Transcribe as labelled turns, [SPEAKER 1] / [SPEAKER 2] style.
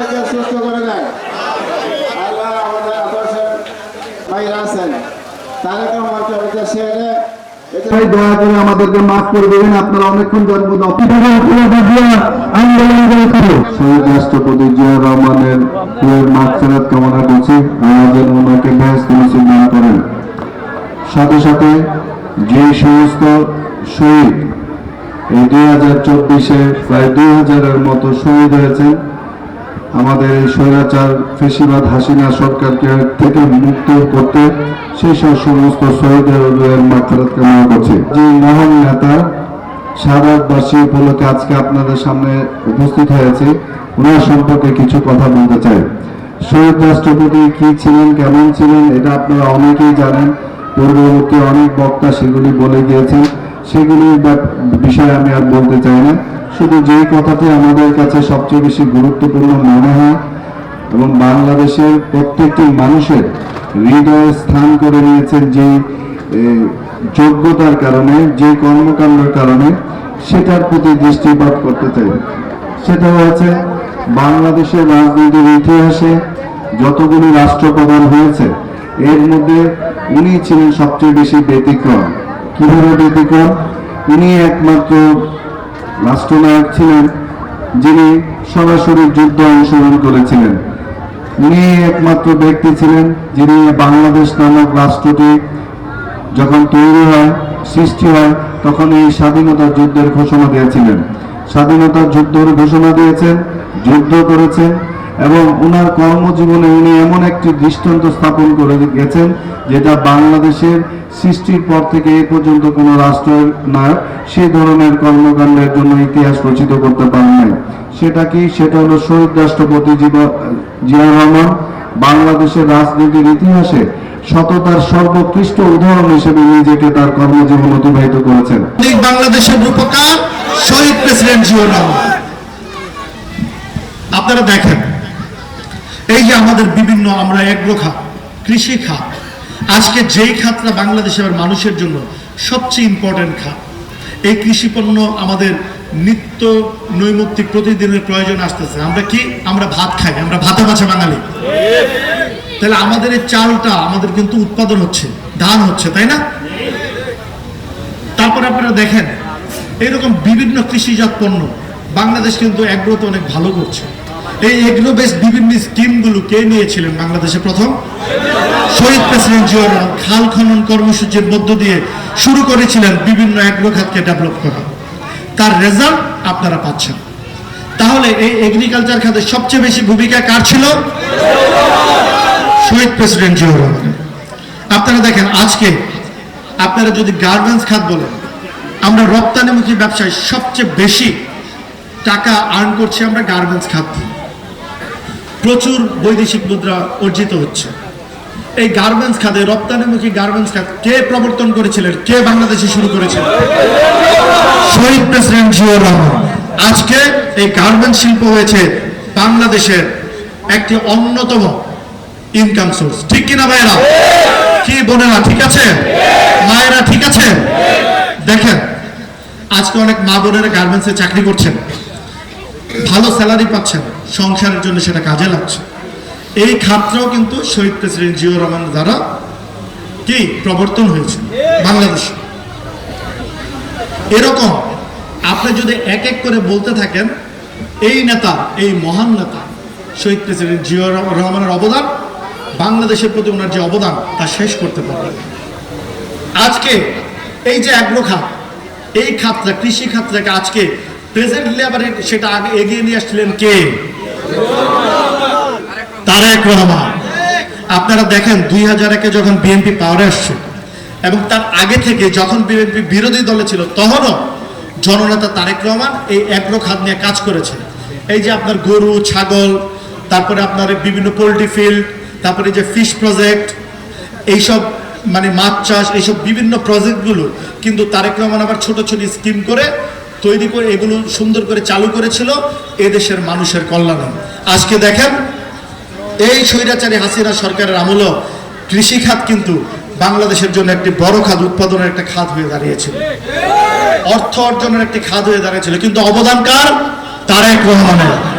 [SPEAKER 1] থেকে সুস্থ করে দেন আল্লাহ আমাদের আদর্শের ভাইরা আছেন। তারেক রহমানকে আমাদের শেয়ারে।
[SPEAKER 2] তাই দয়া করে আমাদেরকে মাফ করে দেবেন আপনারা অনেকক্ষণ জন্ম শহীদ রাষ্ট্রপতি জিয়া রহমানের রুহের কামনা করছি। আমাদের ওনাকে বেহেস্ত নসিব করেন। সাথে সাথে যে সমস্ত শহীদ এই দুই হাজার চব্বিশে প্রায় দুই হাজারের মতো শহীদ হয়েছেন আমাদের এই স্বৈরাচার ফেসিবাদ হাসিনা সরকারকে থেকে মুক্ত করতে সেই সব সমস্ত শহীদের মাত্রাত কামনা করছে। যে মহান নেতা সারাবাসী উপলক্ষে আজকে আপনাদের সামনে উপস্থিত হয়েছে, ওনার সম্পর্কে কিছু কথা বলতে চাই। শহীদ রাষ্ট্রপতি কি ছিলেন, কেমন ছিলেন, এটা আপনারা অনেকেই জানেন। পূর্ববর্তী অনেক বক্তা সেগুলি বলে গিয়েছেন। সেগুলি বিষয়ে আমি আর বলতে চাই না। শুধু যেই কথাটি আমাদের কাছে সবচেয়ে বেশি গুরুত্বপূর্ণ মনে হয়, এবং বাংলাদেশের প্রত্যেকটি মানুষের হৃদয়ে স্থান করে নিয়েছেন যে যোগ্যতার কারণে, যে কর্মকাণ্ডের কারণে, সেটার প্রতি দৃষ্টিপাত করতে চাই। সেটা হচ্ছে বাংলাদেশের রাজনীতির ইতিহাসে যতগুলি রাষ্ট্রপ্রধান হয়েছে, এর মধ্যে উনি ছিলেন সবচেয়ে বেশি ব্যতিক্রম। কীভাবে ব্যতিক্রম? উনি একমাত্র রাষ্ট্রনায়ক ছিলেন যিনি সরাসরি যুদ্ধে অংশগ্রহণ করেছিলেন। উনি একমাত্র ব্যক্তি ছিলেন যিনি বাংলাদেশ নামক রাষ্ট্রটি যখন তৈরি হয়, সৃষ্টি হয়, তখন এই স্বাধীনতা যুদ্ধের ঘোষণা দিয়েছিলেন। স্বাধীনতা যুদ্ধের ঘোষণা দিয়েছেন, যুদ্ধ করেছেন এবং ওনার কর্মজীবনে উনি এমন একটি দৃষ্টান্ত স্থাপন করে গেছেন, যেটা বাংলাদেশের সৃষ্টির পর থেকে এ পর্যন্ত কোনো রাষ্ট্রের নায়ক সেই ধরনের কর্মকাণ্ডের জন্য ইতিহাস রচিত করতে পারেন নাই। সেটা কি? সেটা হলো শহীদ রাষ্ট্রপতি জিয়া রহমান, বাংলাদেশের রাজনীতির ইতিহাসে সততার সর্বোৎকৃষ্ট উদাহরণ হিসেবে নিজেকে তার কর্মজীবন অতিবাহিত করেছেন।
[SPEAKER 3] বাংলাদেশের রূপকার শহীদ প্রেসিডেন্ট জিয়াউর রহমান। আপনারা দেখেন এই যে আমাদের বিভিন্ন, আমরা এগ্রো খাত, কৃষি খাত, আজকে যেই খাতটা বাংলাদেশের মানুষের জন্য সবচেয়ে ইম্পর্টেন্ট খাত, এই কৃষি পণ্য আমাদের নিত্য নৈমিত্তিক প্রতিদিনের প্রয়োজন আসতেছে। আমরা কি? আমরা ভাত খাই, আমরা ভাতে বাছা বাঙালি। তাহলে আমাদের এই চালটা, আমাদের কিন্তু উৎপাদন হচ্ছে, ধান হচ্ছে, তাই না? তারপর আপনারা দেখেন, এরকম বিভিন্ন কৃষিজাত পণ্য, বাংলাদেশ কিন্তু এগ্রোতে অনেক ভালো করছে। এই এগ্রো বেস বিভিন্ন স্কিমগুলো কে নিয়েছিলেন বাংলাদেশে প্রথম? শহীদ প্রেসিডেন্ট জিয়াউর খাল খনন কর্মসূচির মধ্য দিয়ে শুরু করেছিলেন বিভিন্ন এগ্রো খাতকে ডেভেলপ করা। তার রেজাল্ট আপনারা পাচ্ছেন। তাহলে এই এগ্রিকালচার খাতে সবচেয়ে বেশি ভূমিকা কার ছিল? শহীদ প্রেসিডেন্ট জিয়াউর রহমানের আপনারা দেখেন, আজকে আপনারা যদি গার্মেন্টস খাত বলেন, আমরা রপ্তানিমুখী ব্যবসায় সবচেয়ে বেশি টাকা আর্ন করছি আমরা গার্মেন্টস খাত দিয়ে। প্রচুর বৈদেশিক মুদ্রা অর্জিত হচ্ছে। এই গার্মেন্টস খাতে, রপ্তানিমুখী গার্মেন্টস খাত, কে প্রবর্তন করেছিলেন? কে বাংলাদেশে শুরু করেছিলেন শহীদ প্রেসিডেন্ট জিয়াউর রহমান। আজকে এই গার্মেন্টস শিল্প হয়েছে বাংলাদেশের একটি অন্যতম ইনকাম সোর্স ঠিক কিনা ভাইরা কি বোনেরা, ঠিক আছে? মায়েরা, ঠিক আছে? দেখেন, আজকে অনেক মা বোনেরা গার্মেন্টসে চাকরি করছেন। ভালো স্যালারি পাচ্ছেন, সংসারের জন্য সেটা কাজে লাগছে। এই খাতটাও কিন্তু শহীদ প্রেসিডেন্ট জিয়াউর রহমান দ্বারা কি? প্রবর্তন হয়েছে বাংলাদেশে। এরকম আপনি যদি এক এক করে বলতে থাকেন, এই নেতা, এই মহান নেতা, শহীদ প্রেসিডেন্ট জিয়াউর রহমানের অবদান, বাংলাদেশের প্রতি ওনার যে অবদান, তা শেষ করতে পারবেন আজকে এই যে অ্যাগ্রো খাত এই খাতটা কৃষি খাতটাকে আজকে প্রেজেন্টলি আবার সেটা আগে এগিয়ে নিয়ে আসছিলেন কে? তারেক রহমান। আপনারা দেখেন দুই হাজার একে যখন বিএনপি পাওয়ারে আসছে, এবং তার আগে থেকে যখন বিএনপি বিরোধী দলে ছিল, তখনও জননেতা তারেক রহমান এই অ্যাগ্রো খাত নিয়ে কাজ করেছে। এই যে আপনার গরু, ছাগল, তারপরে আপনার বিভিন্ন পোলট্রি ফিল্ড তারপরে যে ফিশ প্রজেক্ট এইসব মানে মাছ চাষ, এইসব বিভিন্ন প্রজেক্টগুলো কিন্তু তারেক রহমান আবার ছোট ছোট স্কিম করে তৈরি করে, এগুলো সুন্দর করে চালু করেছিল এদেশের মানুষের কল্যাণে। আজকে দেখেন, এই স্বৈরাচারী হাসিনা সরকারের আমলও কৃষিখাত কিন্তু বাংলাদেশের জন্য একটি বড় খাত, উৎপাদনের একটা খাত হয়ে দাঁড়িয়েছিল। অর্থ অর্জনের একটি খাত হয়ে দাঁড়িয়েছিল। কিন্তু অবদান কার? তারেক রহমানের।